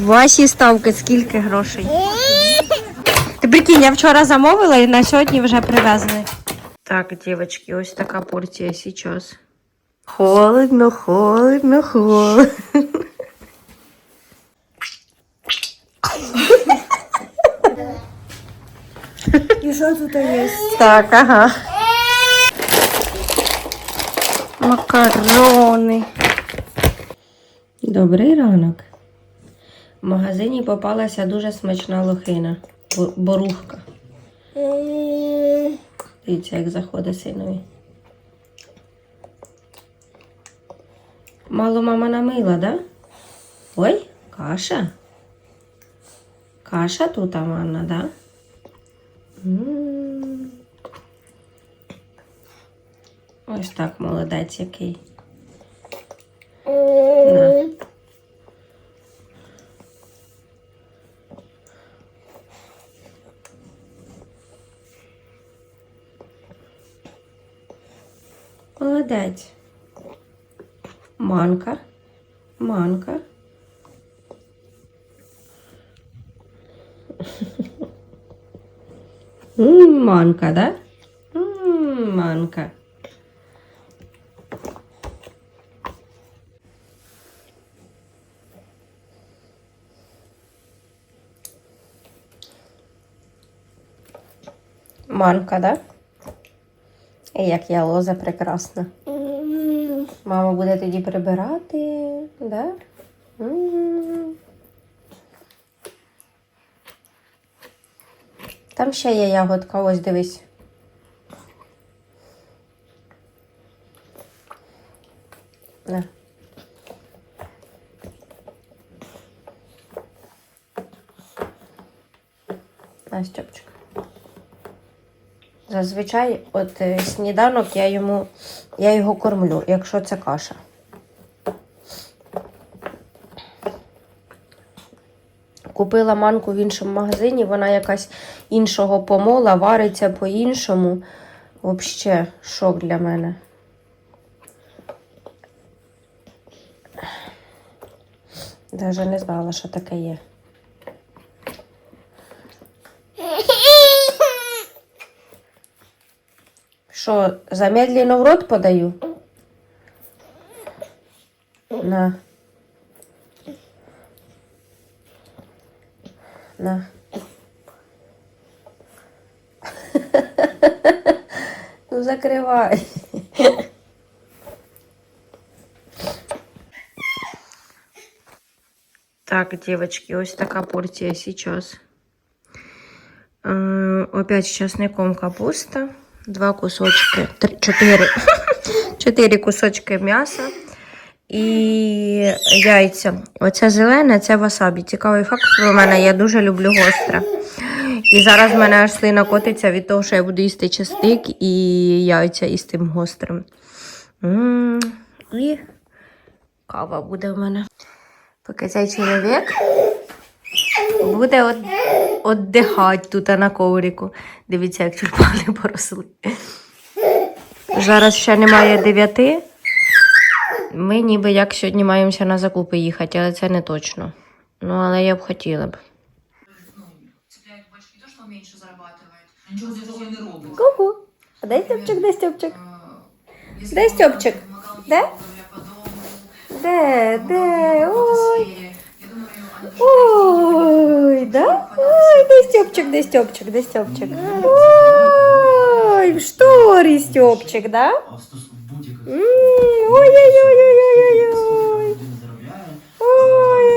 Ваші ставки скільки грошей? Ти прикинь, я вчора замовила і на сьогодні вже привезли. Так, дівчатки, ось така порція зараз. Холодно, холодно, холодно. І що тут є? Так, ага. Макарони. Добрий ранок. В магазині попалася дуже смачна лохина. Борухка. Дивіться, як заходить синові. Мало мама намила, да? Ой, каша. Каша тут, Аманна, да? М. Ось так, молодець який. На. Молодець. Манка. Манка. Манка, да? Манка. Манка, да? І як я лоза прекрасна. Мама буде тоді прибирати, да? Там ще є ягодка, ось дивись. На. На, Стьопчик. Зазвичай, от е, сніданок я йому я його кормлю, якщо це каша. Купила манку в іншому магазині, вона якась іншого помола, вариться по-іншому. Взагалі, шок для мене. Даже не знала, що таке є. Що, замедленно в рот подаю? На. На. Ну, закривай. Так, девочки, ось така порція сейчас. Э, опять с часником капуста. Два кусочки, три, чотири, чотири кусочки м'яса і яйця. Оце зелене, це васабі. Цікавий факт про мене, я дуже люблю гостре. І зараз в мене аж слина котиться від того, що я буду їсти частик і яйця із тим гострим. І кава буде в мене. Поки цей чоловік буде от, отдихати тут на коврику. Дивіться, як тюльпани поросли. Зараз ще немає дев'яти. Ми ніби як сьогодні маємося на закупи їхати, але це не точно. Ну, але я б хотіла б. ну, цепляют больше не то, что он меньше зарабатывает, а ничего для того и не робит. Ку-ку. А дай Стьопчик, дай Стьопчик. Э, если Дай, бы он Стёпчик. помогал ей, Да? говоря, по дому, Де, помогал де, ей в какой-то ой. Ой, да? Ой, дай Степчик, дай Степчик, дай Степчик. Ой, в шторі Степчик, да? Ой-ой-ой-ой-ой-ой. Ой.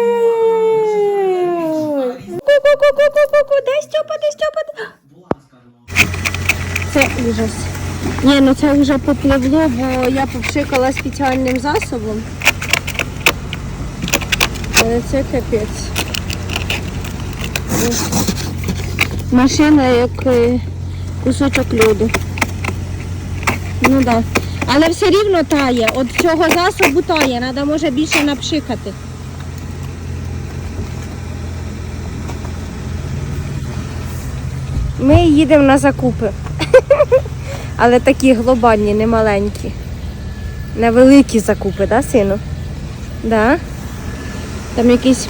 Ку-ку-ку-ку-ку-ку, дай Степа, дай Степа. Це ужас. Ні, ну це вже попливло, бо я попшикала спеціальним засобом. Це капець. Машина як е, кусочок льоду. Ну так. Да. Але все рівно тає. От цього засобу тає, треба може більше напшикати. Ми їдемо на закупи. Але такі глобальні, не маленькі. Невеликі закупи, да, сину? Да? Там якийсь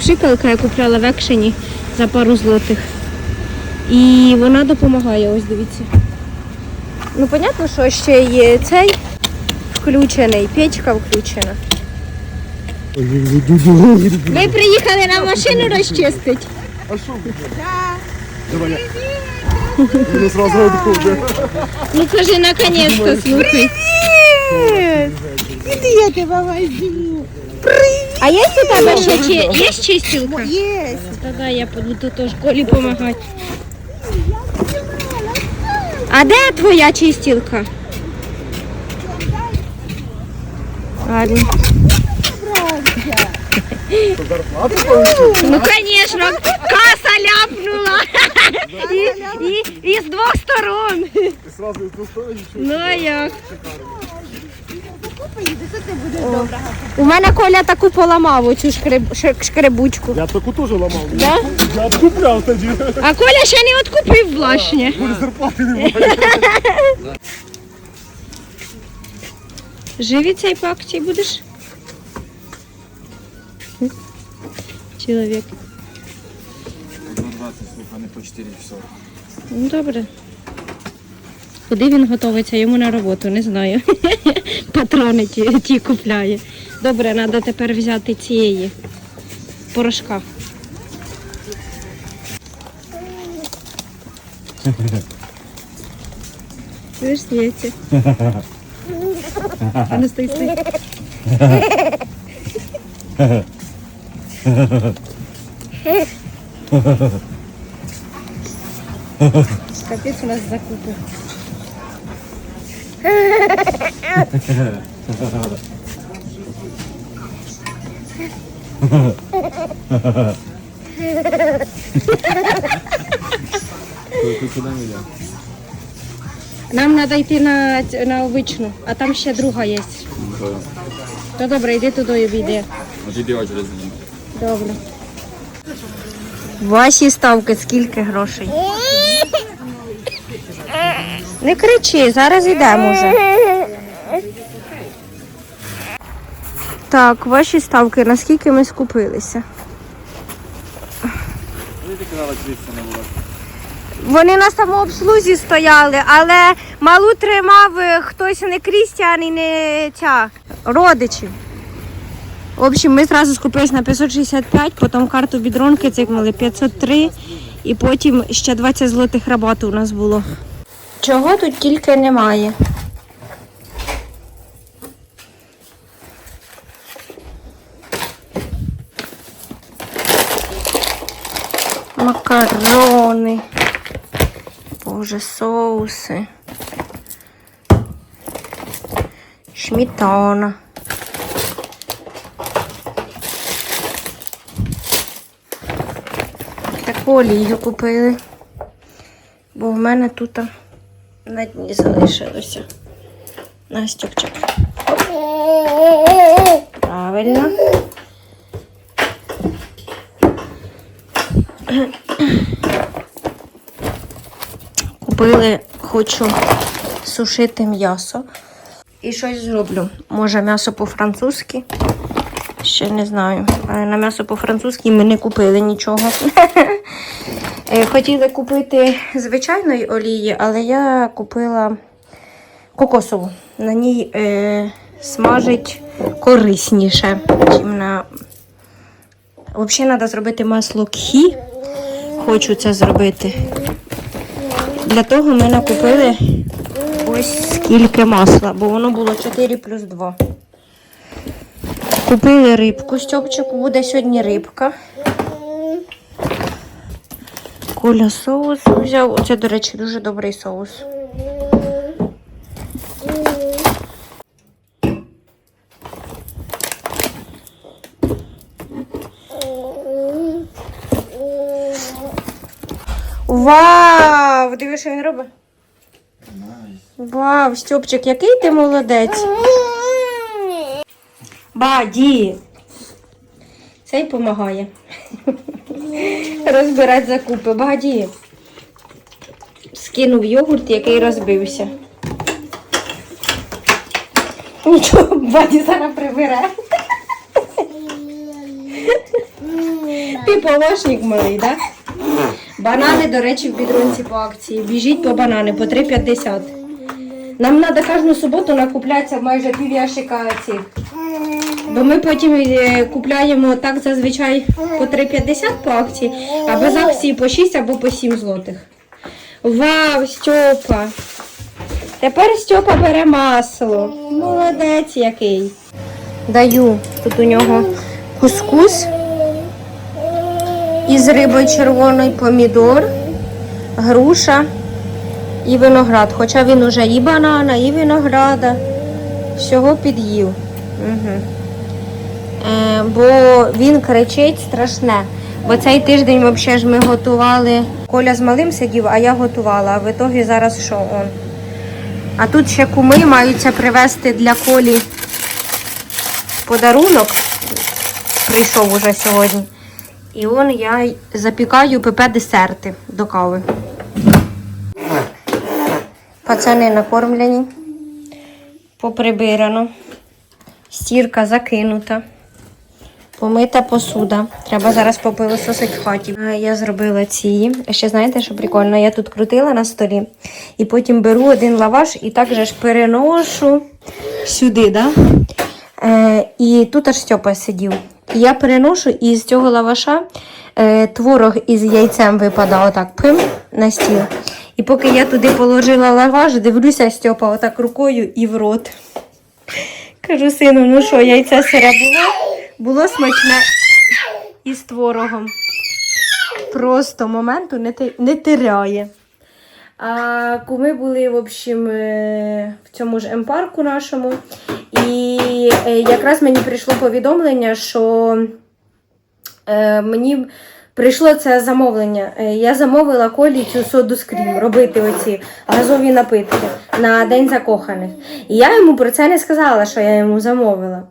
пшикалка я купляла в екшені за пару злотих. І вона допомагає, ось дивіться. Ну, понятно, що ще є цей включений, печка включена. Ви приїхали на машину розчистити? Вони сразу відходять. Ну кажи, наконец-то, слухай. Іди, я тебе возьму. А є у тебе ще чи є чистілка? Є. Та я буду теж Колі допомагати. А де твоя чистілка? Ладно. Ну, конечно, каса ляпнула. І, і, і з двох сторон. І сразу в ту сторону. Ну а як? О, У мене Коля таку поламав оцю шкреб, ш- шкребучку. Я таку теж ламав. Да? Я відкупляв тоді. А Коля ще не откупив власне. Коли зарплати немає. Живі цей по акції будеш? Чоловік. 20, слухай, не по 4 часа. Ну добре. Куди він готовиться? Йому на роботу, не знаю. Патрони ті, ті купляє. Добре, треба тепер взяти цієї порошка. Чуєш, сміється? А ну стой, стой. Капець у нас закупи. Ти куди не? Нам треба йти на, на обичну, а там ще друга є. То добре, йди туди і обійди. А ти дива через день. Добре. Ваші ставки скільки грошей? Не кричи, зараз йдемо вже. Так, ваші ставки, наскільки ми скупилися? Вони на самообслузі стояли, але малу тримав е, хтось не Крістіан і не ця родичі. В общем, ми одразу скупились на 565, потім карту бідронки цикнули 503 і потім ще 20 злотих рабату у нас було. Чого тут тільки немає? Макарони. Боже, соуси. Шмітана. Таку олію купили. Бо в мене тут на дні залишилося. Настюкчик. Правильно. Купили, хочу сушити м'ясо. І щось зроблю. Може, м'ясо по-французьки. Ще не знаю. Але на м'ясо по-французьки ми не купили нічого. Е, Хотіли купити звичайної олії, але я купила кокосову. На ній е, смажить корисніше, ніж на. Взагалі треба зробити масло кхі. Хочу це зробити. Для того ми накупили ось скільки масла, бо воно було 4 плюс 2. Купили рибку Стьопчику, буде сьогодні рибка. Коля соус взяв. Оце, до речі, дуже добрий соус. Вау! Диви, що він робить? Вау, Стьопчик, який ти молодець. Баді. Цей допомагає. Розбирати закупи. Баді. Скинув йогурт, який розбився. Нічого, баді зараз прибере. Ти помощник малий, так? Банани, до речі, в бідронці по акції. Біжіть по банани по 3,50. Нам треба кожну суботу накуплятися майже пів ящика цих. Бо ми потім е, купляємо так зазвичай по 3,50 по акції, а без акції по 6 або по 7 злотих. Вау, Стьопа! Тепер Стьопа бере масло. Молодець який. Даю тут у нього кускус із рибою червоною, помідор, груша і виноград. Хоча він уже і банана, і винограда. Всього під'їв. Угу. Е, бо він кричить страшне. Бо цей тиждень взагалі ж ми готували. Коля з малим сидів, а я готувала. А в ітогі зараз що он? А тут ще куми маються привезти для Колі подарунок. Прийшов уже сьогодні. І он я запікаю ПП десерти до кави. Пацани накормлені, поприбирано, стірка закинута, помита посуда. Треба зараз попилососити в хаті. Я зробила ці. Ще знаєте, що прикольно? Я тут крутила на столі і потім беру один лаваш і так же ж переношу сюди, да? Е, і тут аж Стьопа сидів. І я переношу і з цього лаваша е, творог із яйцем випадав отак пим на стіл. І поки я туди положила лаваш, дивлюся Стьопа отак рукою і в рот. Кажу, сину, ну що, яйце сире було? Було смачне із творогом. Просто моменту не, не теряє. А куми були, в общем, е, в цьому ж емпарку нашому. І е, якраз мені прийшло повідомлення, що е, мені прийшло це замовлення. Е, Я замовила колі цю соду скрім робити оці газові напитки на День закоханих. І я йому про це не сказала, що я йому замовила.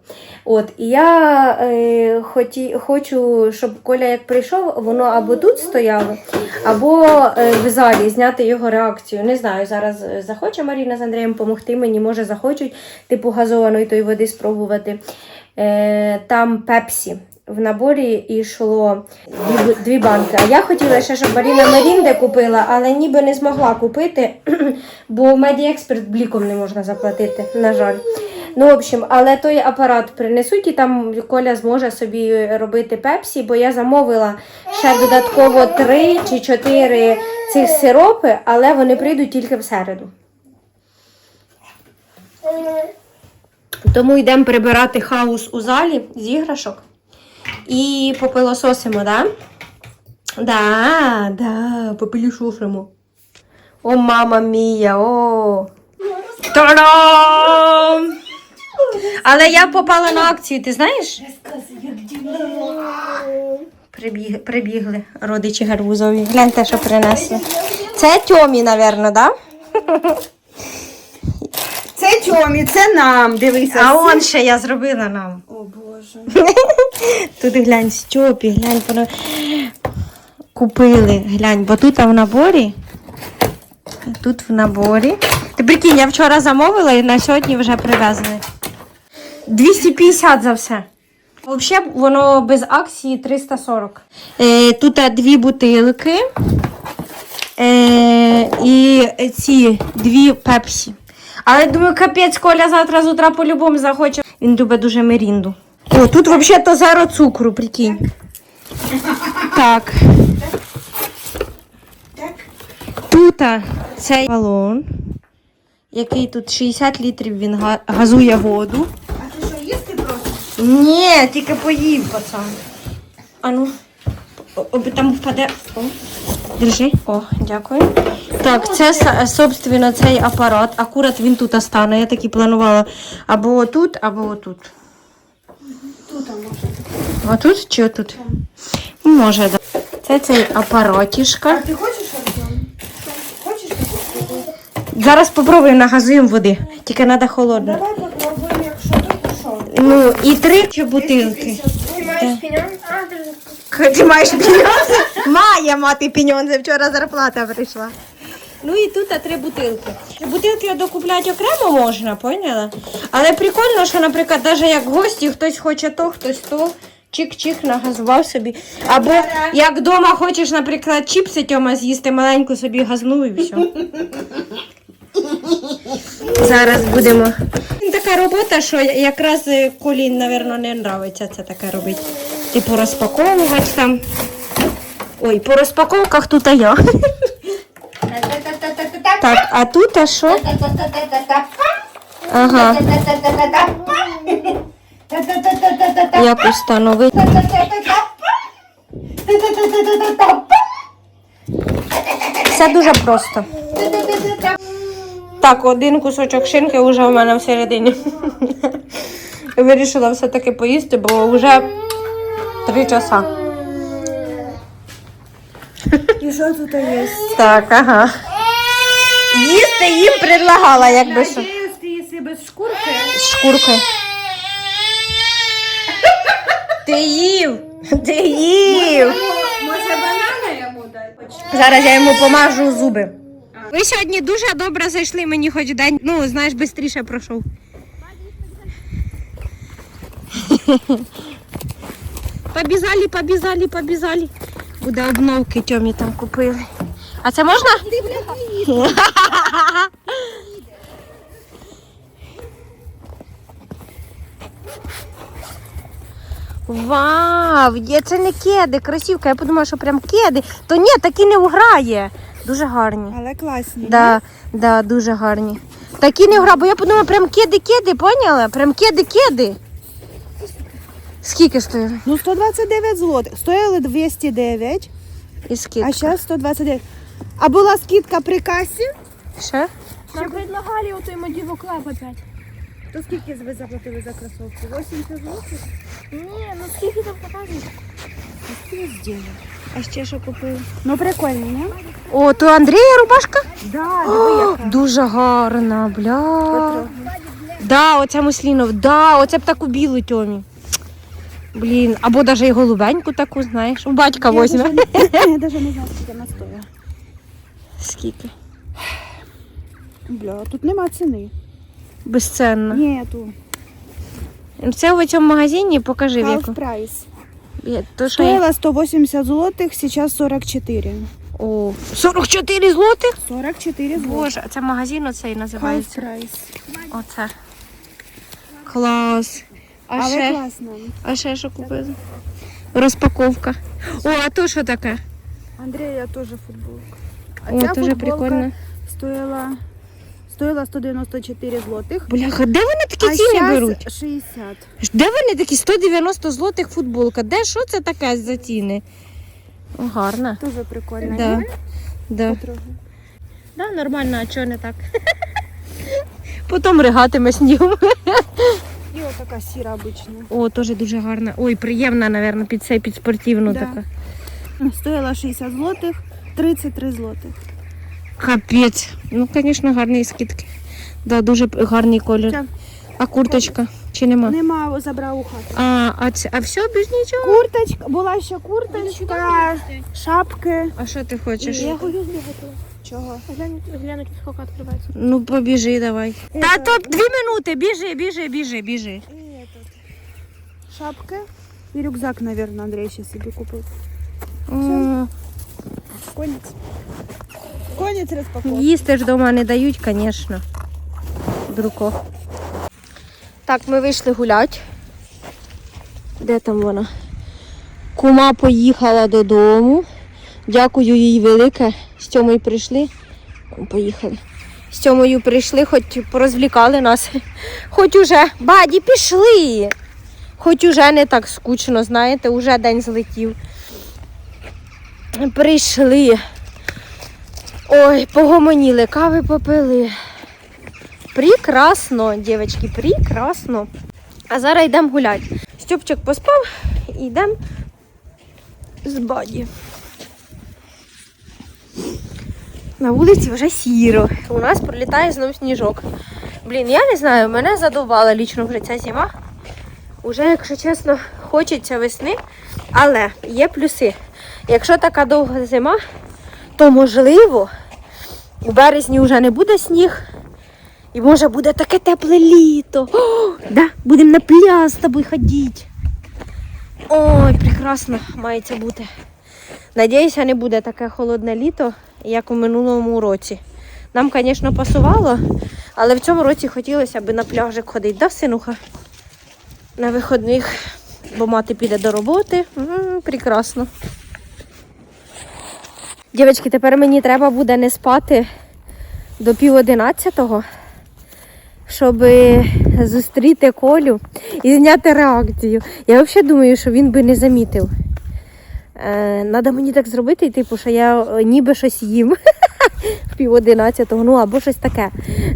От, і я е, хоті, хочу, щоб Коля як прийшов, воно або тут стояло, або е, в залі зняти його реакцію. Не знаю, зараз е, захоче Маріна з Андрієм допомогти мені, може захочуть типу газованої тої води спробувати. Е, там пепсі. В наборі йшло дві, дві банки. А я хотіла ще, щоб Маріна Мерінде купила, але ніби не змогла купити, бо в Медіексперт бліком не можна заплатити, на жаль. Ну, в общем, але той апарат принесуть і там Коля зможе собі робити пепсі, бо я замовила ще додатково три чи чотири цих сиропи, але вони прийдуть тільки в середу. Тому йдемо прибирати хаос у залі з іграшок і попилососимо, да? Да, да, попилішушимо. О, мама мія, о. Та-дам! Але я попала на акцію, ти знаєш? Прибіг, прибігли родичі гарбузові. Гляньте, що принесли. Це Тьомі, напевно, да? Це Тьомі, це нам. Дивися. А он ще я зробила нам. О Боже. Тут глянь, Стьопі, глянь, воно купили, глянь, бо тут в наборі. Тут в наборі. Ти прикинь, я вчора замовила і на сьогодні вже привезли. 250 за все. Взагалі, воно без акції 340. Е, тут дві бутилки. Е, і ці дві пепсі. Але думаю, капець, Коля завтра з утра по-любому захоче. Він любить дуже мерінду. О, тут взагалі то зеро цукру, прикинь. Так. Тут цей балон, який тут 60 літрів він газує воду. А ти що їсти просто? Ні, тільки поїв, пацан. А ну, там впаде. О, держи. О, дякую. Так, це собственно цей апарат. Акурат він тут стане. Я так і планувала. Або отут, або отут. Тут а може. Отут чи отут? Може, так. Да. Це цей апаратішка. А ти хочеш Артем? Хочеш таку? Зараз попробуємо нагазуємо води. Тільки треба холодно. Давай попробуємо, якщо тут то що? Ну, і три чи бутилки. Ти маєш піньон? Ти маєш? Має мати піньонзи, вчора зарплата прийшла. Ну і тут три бутилки. Бутилки докупляти окремо можна, поняла? Але прикольно, що, наприклад, навіть як гості, хтось хоче то, хтось то. чик-чик нагазував собі. Або як вдома хочеш, наприклад, чіпси Тьома з'їсти, маленьку собі газнув і все. Зараз будемо. Така робота, що якраз е, Колі, мабуть, не подобається це таке робити. Типу розпаковувати там. Ой, по розпаковках тут а я. Так, а тут а що? Ага, як установити. Все дуже просто. Так, один кусочок шинки вже у мене всередині. Вирішила все-таки поїсти, бо вже три часа. І що тут є? Так, ага. Їсти їм предлагала, якби що. Ти їси без шкурки? З шкуркою. Ти їв! Ти їв! Може банана йому дай? Зараз я йому помажу зуби. Ви сьогодні дуже добре зайшли, мені хоч день, ну, знаєш, швидше пройшов. Побізали, побізали, побізали. Буде обновки Тьомі там купили. А це можна? Вау, є- це не кеди, красивка. Я подумала, що прям кеди. То ні, такі не вграє. Дуже гарні. Але класні. Да, да, дуже гарні. Такі не вграє, бо я подумала, прям кеди-кеди, поняла? Прям кеди-кеди. Скільки стоїть? Ну 129 злотих. Стояли 209, І скільки? а зараз 129. А була скидка при касі? Ще? Нам предлагали вот ему дивоклаб опять. То скільки ви заплатили за кросовки? 80 злотих? Не, ну сколько там показывают? А ще що купили? Ну прикольно, не? О, то Андрія рубашка? Да, яка. Дуже гарна, бля. Да, оця муслінов, да, оце б таку білу тьомі. Блін, або навіть і голубеньку таку, знаєш. У батька Я возьме. Я навіть не знаю, скільки вона стоїть. Скільки? Бля, тут нема ціни. Безценно. Ні, тут. Це в цьому магазині покажи Half. Я- То що я... Стоїла 180 злотих, зараз 44. О, 44 злотих? 44 злотих. Боже, а це магазин оцей Half називається. прайс. Оце. Клас. А Але ще, класно. а ще що купили? Розпаковка. О, а то що таке? Андрія теж футболка. А О, ця дуже футболка прикольно. стоїла, стоїла 194 злотих. Бляха, де вони такі А ціни щас беруть? 60. Де вони такі 190 злотих футболка? Де що це таке за ціни? О, гарна. Дуже прикольно. Да. ні? Да. Да, нормально, а чого не так? Потім ригатиме снігом. І отака сіра обична. О, теж дуже гарна. Ой, приємна, напевно, під це, під спортивну Да. така. Стоїла 60 злотих, 33 злотих. Капець. Ну, звісно, гарні скидки. Да, дуже гарний колір. Ця А курточка? Чи нема? Нема, забрав у хату. А, а, це, а все без нічого? Курточка, була ще курточка, шапки. А що ти хочеш? Я хочу готова. Чого? Глянь, глянуть, сколько открывается. Ну, побіжи давай. Та то дві минути, біжи, біжи, біжи, біжи. І этот. Шапки. І рюкзак, наверное, Андрій ще собі купив. Конець. Конець розпаковки. Їсти ж вдома не дають, звісно. Друко. Так, ми вийшли гуляти. Де там вона? Кума поїхала додому. Дякую їй велике. З Тьомою прийшли. Поїхали. З Тьомою прийшли, хоч порозвлікали нас. Хоч уже, баді, пішли. Хоч уже не так скучно, знаєте, уже день злетів. Прийшли. Ой, погомоніли, кави попили. Прекрасно, дівчатки, прекрасно. А зараз йдемо гуляти. Стьопчик поспав і йдемо з баді. На вулиці вже сіро. У нас пролітає знов сніжок. Блін, я не знаю, мене задовбала лічно вже ця зима. Уже, якщо чесно, хочеться весни, але є плюси. Якщо така довга зима, то можливо у березні вже не буде сніг. І може буде таке тепле літо. Да, будемо на пляж з тобою ходити. Ой, прекрасно мається бути. Надіюся, не буде таке холодне літо, як у минулому році. Нам, звісно, пасувало, але в цьому році хотілося б на пляжик ходити, да, синуха? На виходних, бо мати піде до роботи. М, прекрасно. Дівчатки, тепер мені треба буде не спати до пів одинадцятого, щоб зустріти Колю і зняти реакцію. Я взагалі думаю, що він би не замітив. Надо мені так зробити, типу, що я е, ніби щось їм в пів одинадцятого, ну або щось таке.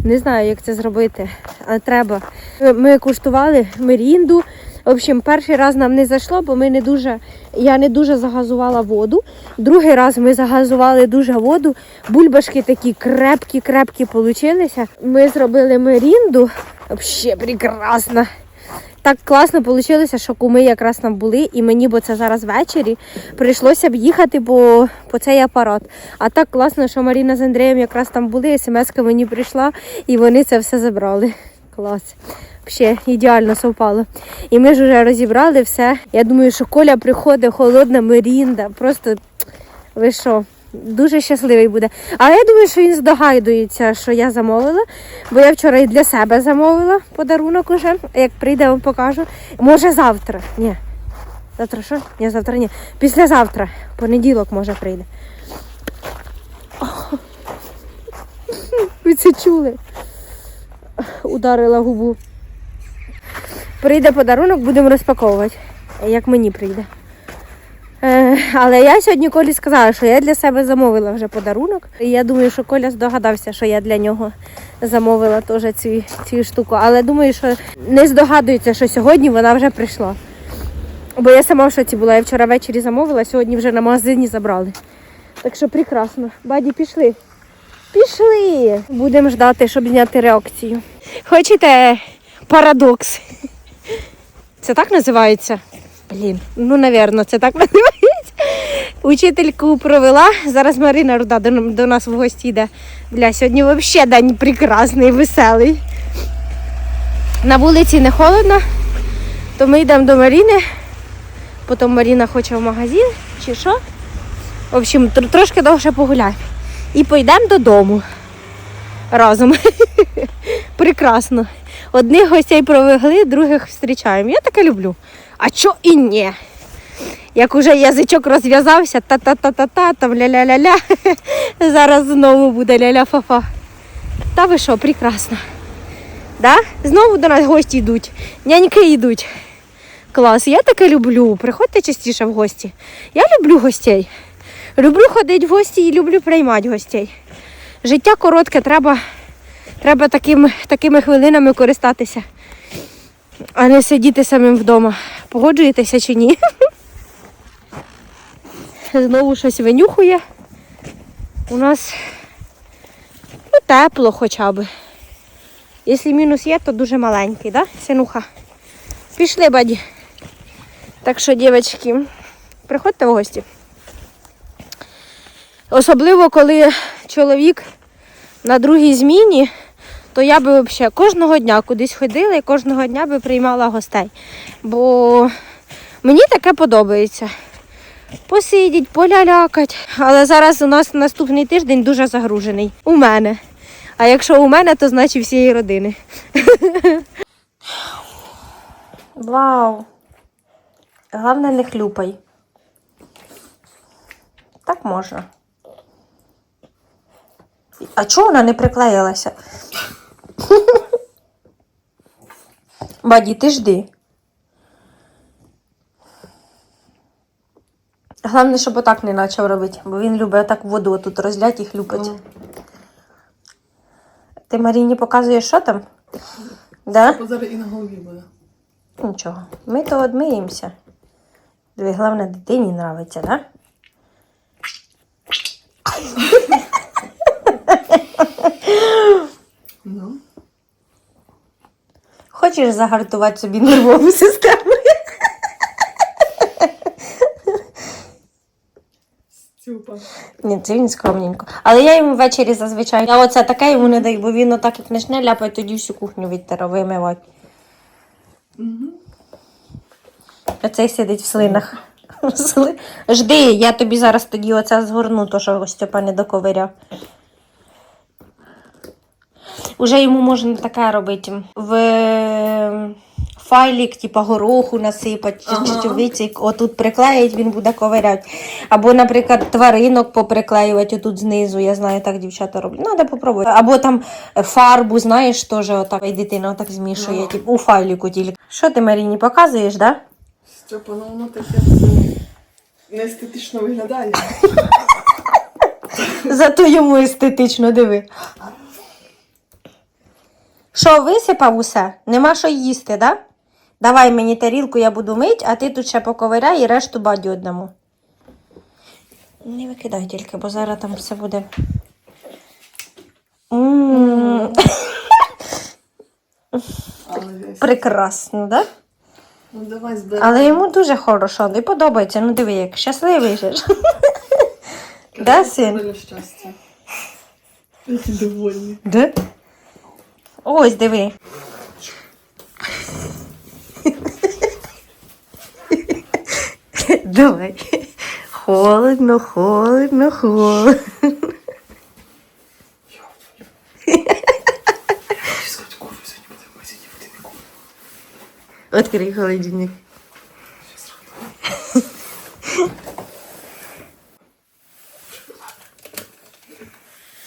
Не знаю, як це зробити, але треба. Е, Ми куштували мерінду. В общем, перший раз нам не зайшло, бо ми не дуже, я не дуже загазувала воду. Другий раз ми загазували дуже воду. Бульбашки такі крепкі, крепкі получилися. Ми зробили мерінду. Взагалі прекрасно. Так класно вийшло, що куми якраз там були, і мені, бо це зараз ввечері, прийшлося б їхати по, по цей апарат. А так класно, що Маріна з Андрієм якраз там були, смс-ка мені прийшла, і вони це все забрали. Клас. Взагалі ідеально совпало. І ми ж вже розібрали все. Я думаю, що Коля приходить, холодна мерінда. Просто ви що? Дуже щасливий буде. Але я думаю, що він здогадується, що я замовила, бо я вчора і для себе замовила подарунок уже. Як прийде, вам покажу. Може завтра. Ні. Завтра що? Ні, завтра ні. Післязавтра. Понеділок може прийде. Ви це чули? Ударила губу. Прийде подарунок, будемо розпаковувати. Як мені прийде. Е, але я сьогодні Колі сказала, що я для себе замовила вже подарунок. І я думаю, що Коля здогадався, що я для нього замовила теж цю, цю штуку. Але думаю, що не здогадується, що сьогодні вона вже прийшла. Бо я сама в шоці була. Я вчора ввечері замовила, сьогодні вже на магазині забрали. Так що прекрасно. Баді, пішли. Пішли. Будемо ждати, щоб зняти реакцію. Хочете парадокс? Це так називається? Блін, ну, напевно, це так називається. Учительку провела. Зараз Марина Руда до, до нас в гості йде. Бля, сьогодні взагалі день прекрасний, веселий. На вулиці не холодно, то ми йдемо до Маріни. Потім Маріна хоче в магазин чи що. В общем, тр- трошки довше погуляємо. І пойдемо додому разом. Прекрасно. Одних гостей провели, других зустрічаємо. Я таке люблю. А чо і ні? Як уже язичок розв'язався, та-та-та-та-та, там ля-ля-ля-ля. Зараз знову буде ля-ля-фа-фа. Та ви що, прекрасно. Да? Знову до нас гості йдуть, няньки йдуть. Клас, я таке люблю. Приходьте частіше в гості. Я люблю гостей. Люблю ходити в гості і люблю приймати гостей. Життя коротке, треба, треба таким, такими хвилинами користатися, а не сидіти самим вдома. Погоджуєтеся чи ні? Знову щось винюхує. У нас ну, тепло хоча б. Якщо мінус є, то дуже маленький, да, синуха? Пішли, баді. Так що, дівчатки, приходьте в гості. Особливо, коли чоловік на другій зміні, то я би взагалі кожного дня кудись ходила і кожного дня би приймала гостей. Бо мені таке подобається. Посидіть, полялякать. Але зараз у нас наступний тиждень дуже загружений. У мене. А якщо у мене, то значить всієї родини. Вау! Головне, не хлюпай. Так можна. А чого вона не приклеїлася? Баді, ти жди. Головне, щоб отак не почав робити, бо він любить так воду тут розляти і хлюпати. Ти Маріні показуєш, що там? Да? Зараз і на голові буде. Нічого. Ми то одмиємося. Диви, головне, дитині нравиться, да? Ну. Хочеш загартувати собі нервову систему? Стюпа. Ні, це він скромненько. Але я йому ввечері зазвичай. Я оце таке йому не даю, бо він отак як почне ляпати, тоді всю кухню відтера вимивати. Оцей сидить в слинах. Жди, я тобі зараз тоді оце згорну, то що Степа не доковиряв. Уже йому можна таке робити. В е, файлік, типа гороху насипати, чи Ага. отут приклеїть, він буде ковиряти. Або, наприклад, тваринок поприклеювати отут знизу. Я знаю, так дівчата роблять. Треба попробувати. Або там фарбу, знаєш, теж отак. І дитина отак змішує, Ага. типу, у файліку тільки. Що ти Маріні показуєш, да? Степа, ну воно таке не естетично виглядає. Зато йому естетично диви. Що, висипав усе? Нема що їсти, да? Давай мені тарілку, я буду мить, а ти тут ще поковиряй і решту бадю одному. Не викидай тільки, бо зараз там все буде. Прекрасно, да? Ну давай зберемо. Але йому дуже хорошо, не подобається. Ну диви, як щасливий же. Да, син? Які. Да? Ось диви. Давай. Холодно, холодно, холодно. Открий холодильник.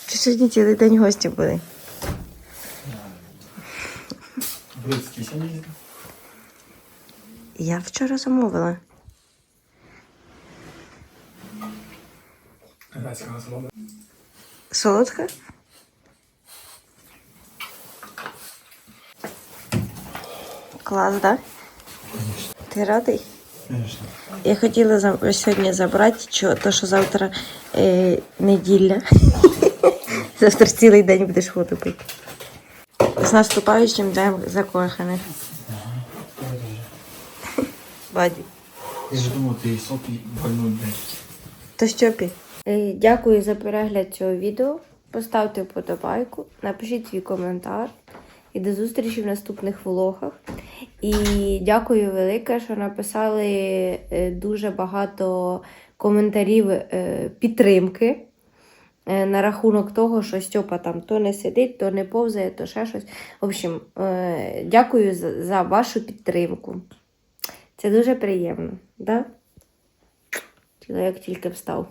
Чи сьогодні цілий день гості були? Брицький сьогодні. Я вчора замовила. Грецька насолода. Солодка? Клас, да? Ти радий? Звісно. Я хотіла за- сьогодні забрати, що, то, що завтра е, неділя. завтра цілий день будеш фото пити. З наступаючим днем закоханих. Баді. Я ж думав, ти сок і больну день. То Стьопі. Е, Дякую за перегляд цього відео. Поставте вподобайку, напишіть свій коментар. І до зустрічі в наступних влогах. І дякую велике, що написали е, дуже багато коментарів е, підтримки на рахунок того, що Стьопа там то не сидить, то не повзає, то ще щось. В общем, е, дякую за, вашу підтримку. Це дуже приємно, да? Як тільки встав.